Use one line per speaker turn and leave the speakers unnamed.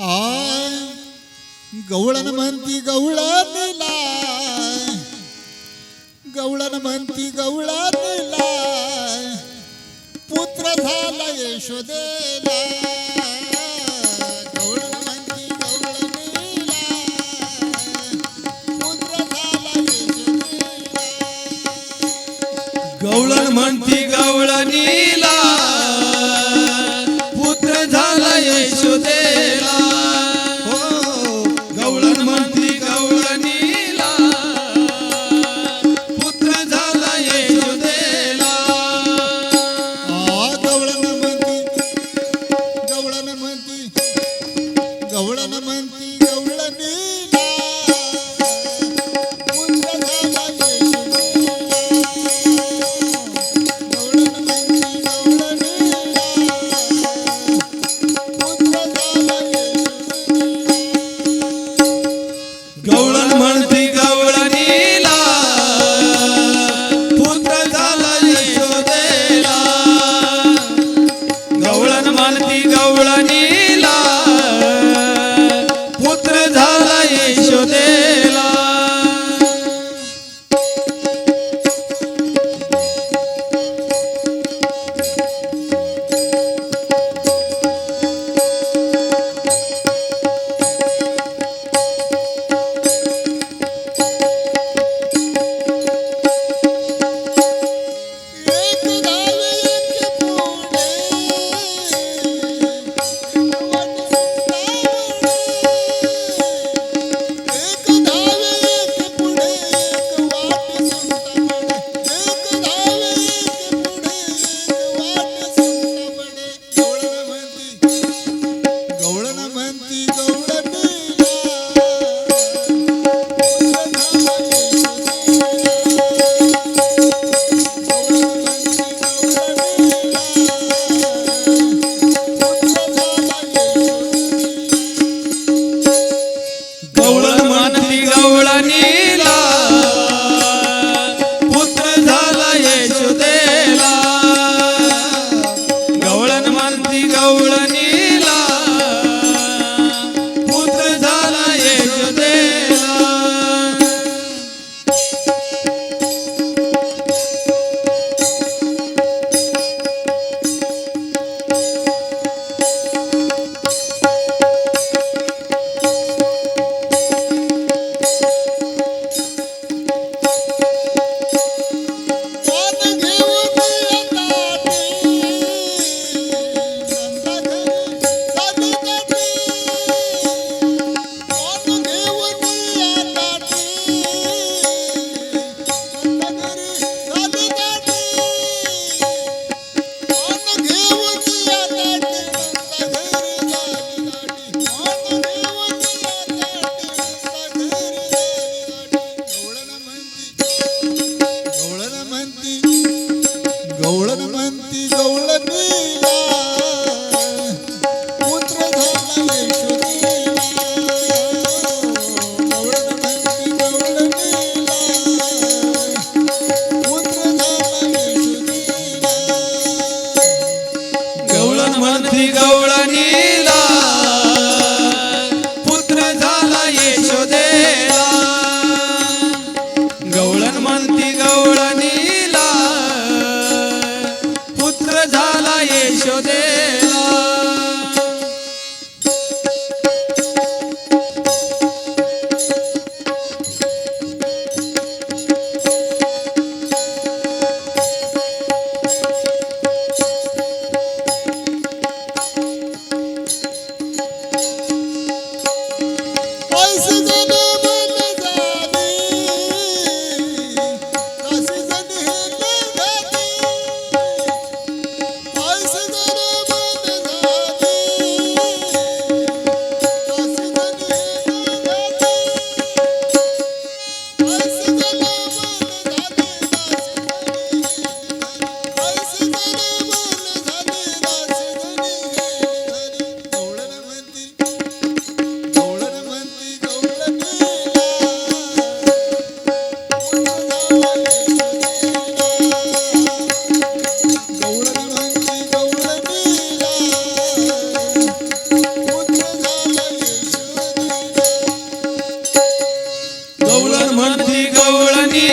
I गवळण म्हणती गवळणीला गवळण म्हणती गवळणीला पुत्र झाला यशोदेला. गवळण म्हणती गवळणीला. पुत्र झाला यशोदेला.
गवळण म्हणती गवळणीला. Ahora want झाला
यशोदे ಮಂದಿ ಗೌಳನೀ